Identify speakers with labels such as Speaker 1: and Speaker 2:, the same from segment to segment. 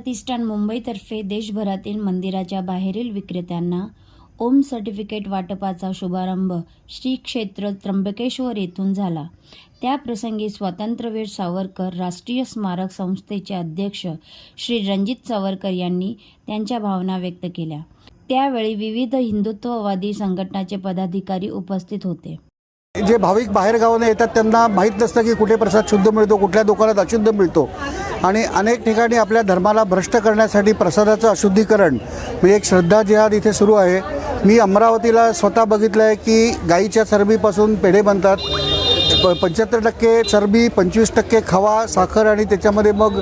Speaker 1: प्रतिष्ठान मुंबईतर्फे देशभरातील मंदिराच्या बाहेरील विक्रेत्यांना ओम सर्टिफिकेट वाटपाचा शुभारंभ श्री क्षेत्र त्र्यंबकेश्वर येथून झाला. त्याप्रसंगी स्वातंत्र्यवीर सावरकर राष्ट्रीय स्मारक संस्थेचे अध्यक्ष श्री रणजित सावरकर यांनी त्यांच्या भावना व्यक्त केल्या. त्यावेळी विविध हिंदुत्ववादी संघटनाचे पदाधिकारी उपस्थित होते.
Speaker 2: जे भाविक बाहेरगावाने येतात त्यांना माहीत नसतं की कुठे प्रसाद शुद्ध मिळतो कुठल्या दुकानात अशुद्ध मिळतो. आणि अनेक ठिकाणी आपल्या धर्माला भ्रष्ट करण्यासाठी प्रसादाचं अशुद्धीकरण म्हणजे एक श्रद्धा जिहाद इथे सुरू आहे. मी अमरावतीला स्वतः बघितलं आहे की गाईच्या चरबीपासून पेढे बनतात. प पंच्याहत्तर टक्के चरबी पंचवीस टक्के खवा साखर आणि त्याच्यामध्ये मग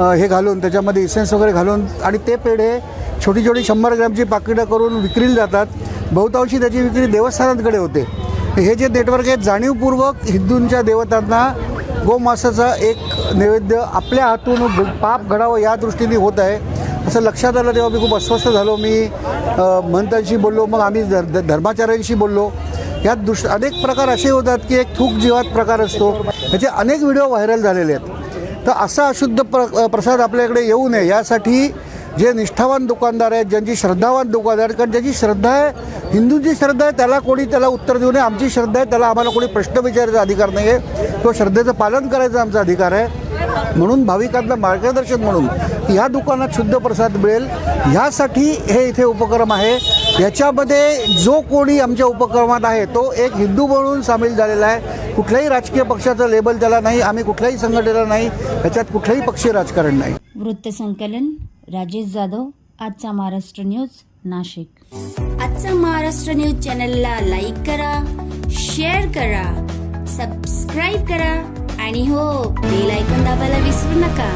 Speaker 2: हे घालून त्याच्यामध्ये इसेन्स वगैरे घालून आणि ते पेढे छोटी छोटी शंभर ग्रॅमची पाकिटं करून विक्रीला जातात. बहुतांशी त्याची विक्री देवस्थानांकडे होते. हे जे नेटवर्क आहे जाणीवपूर्वक हिंदूंच्या देवतांना गोमासाचा एक नैवेद्य आपल्या हातून पाप घडावं या दृष्टीने होत आहे. असं लक्षात आलं तेव्हा मी खूप अस्वस्थ झालो. मी अ, महंतांशी बोललो मग आम्ही धर ध- धर्माचार्यांशी बोललो. यात दुष अनेक प्रकार असे होतात की एक थूक जीवात प्रकार असतो. ह्याचे अनेक व्हिडिओ व्हायरल झालेले आहेत. तर असा अशुद्ध प्र प्रसाद आपल्याकडे येऊ नये यासाठी जे निष्ठावान दुकानदार आहेत ज्यांची श्रद्धावान दुकानदार आहेत कारण ज्याची श्रद्धा आहे हिंदूंची श्रद्धा आहे त्याला कोणी त्याला उत्तर देऊ नये आमची श्रद्धा आहे त्याला आम्हाला कोणी प्रश्न विचारायचा अधिकार नाही आहे तो श्रद्धेचं पालन करायचा आमचा अधिकार आहे. म्हणून भाविकांना मार्गदर्शन म्हणून ह्या दुकानात शुद्ध प्रसाद मिळेल. ह्यासाठी हे इथे उपक्रम आहे. याच्यामध्ये जो कोणी आमच्या उपक्रमात आहे तो एक हिंदू म्हणून सामील झालेला आहे. कुठल्याही राजकीय पक्षाचं लेबल त्याला नाही आम्ही कुठल्याही संघटनेला नाही याच्यात कुठलाही पक्षीय राजकारण नाही.
Speaker 1: वृत्तसंकलन राजेश जाधव आजचा महाराष्ट्र न्यूज नाशिक.
Speaker 3: आजचा महाराष्ट्र न्यूज चॅनलला लाईक करा शेअर करा सबस्क्राईब करा आणि हो बेल ऐकून दाबायला विसरू नका.